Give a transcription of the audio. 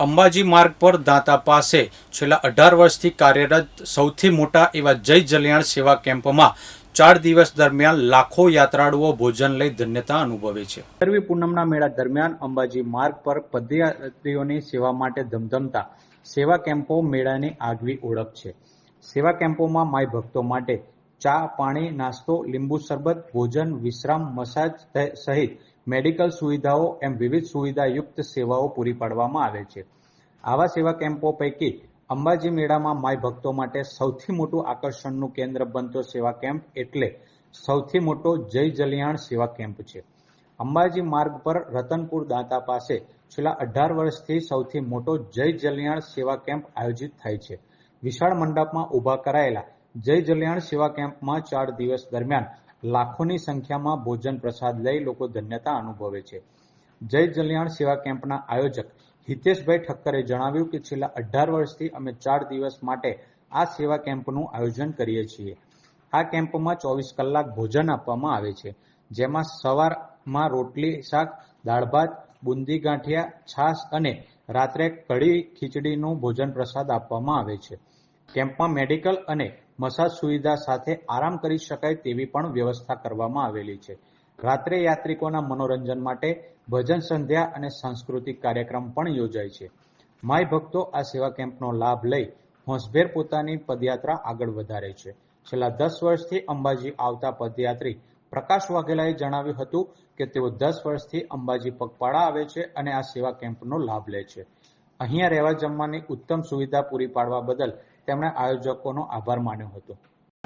અંબાજી માર્ગ પર દાંતા પાસે છેલ્લા અઢાર વર્ષથી કાર્યરત સૌથી મોટા એવા જય જલિયાણ સેવા કેમ્પમાં ચાર દિવસ દરમિયાન લાખો યાત્રાળુઓ ભોજન લઈ ધન્યતા અનુભવે છે. કરવી પૂનમના મેળા દરમિયાન અંબાજી માર્ગ પર પદયાત્રીઓની સેવા માટે ધમધમતા સેવા કેમ્પો મેળાની આગવી ઓળખ છે. સેવા કેમ્પોમાં માય ભક્તો માટે ચા, પાણી, નાસ્તો, લીંબુ શરબત, ભોજન, વિશ્રામ, મસાજ સહિત મેડિકલ સુવિધાઓ એમ વિવિધ સુવિધાયુક્ત સેવાઓ પૂરી પાડવામાં આવે છે. આવા સેવા કેમ્પો પૈકી અંબાજી મેળામાં માય ભક્તો માટે સૌથી મોટું આકર્ષણનું કેન્દ્ર બનતો સેવા કેમ્પ એટલે સૌથી મોટો જય જલિયાણ સેવા કેમ્પ છે. અંબાજી માર્ગ પર રતનપુર દાંતા પાસે છેલ્લા અઢાર વર્ષથી સૌથી મોટો જય જલિયાણ સેવા કેમ્પ આયોજિત થાય છે. વિશાળ મંડપમાં ઊભા કરાયેલા જય જલિયાણ સેવા કેમ્પમાં ચાર દિવસ દરમિયાન લાખોની સંખ્યામાં ભોજન પ્રસાદ લઈ લોકો ધન્યતા અનુભવે છે. જય જલિયાણ સેવા કેમ્પના આયોજક હિતેશભાઈ ઠક્કરે જણાવ્યું કે છેલ્લા અઢાર વર્ષથી અમે ચાર દિવસ માટે આ સેવા કેમ્પનું આયોજન કરીએ છીએ. આ કેમ્પમાં ચોવીસ કલાક ભોજન આપવામાં આવે છે, જેમાં સવારમાં રોટલી, શાક, દાળ ભાત, બુંદી ગાંઠિયા, છાશ અને રાત્રે કઢી ખીચડીનું ભોજન પ્રસાદ આપવામાં આવે છે. કેમ્પમાં મેડિકલ અને મસાજ સુવિધા સાથે આરામ કરી શકાય તેવી પણ વ્યવસ્થા કરવામાં આવેલી છે. રાત્રે યાત્રિકોના મનોરંજન માટે ભજન સંધ્યા અને સાંસ્કૃતિક કાર્યક્રમ પણ યોજાય છે. માય ભક્તો આ સેવા કેમ્પનો લાભ લઈ હોંશભેર પોતાની પદયાત્રા આગળ વધારે છે. છેલ્લા દસ વર્ષથી અંબાજી આવતા પદયાત્રી પ્રકાશ વાઘેલાએ જણાવ્યું હતું કે તેઓ દસ વર્ષથી અંબાજી પગપાળા આવે છે અને આ સેવા કેમ્પનો લાભ લે છે. અહીંયા રહેવા જમવાની ઉત્તમ સુવિધા પૂરી પાડવા બદલ તેમણે આયોજકોનો આભાર માન્યો હતો.